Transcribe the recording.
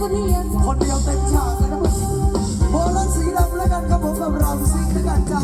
ก็พี่ยัคนเดียวเต็มฉากเลยนะครับโบลันสีดำแล้วกันครับผมกับเราซิงด้วยกันจ้า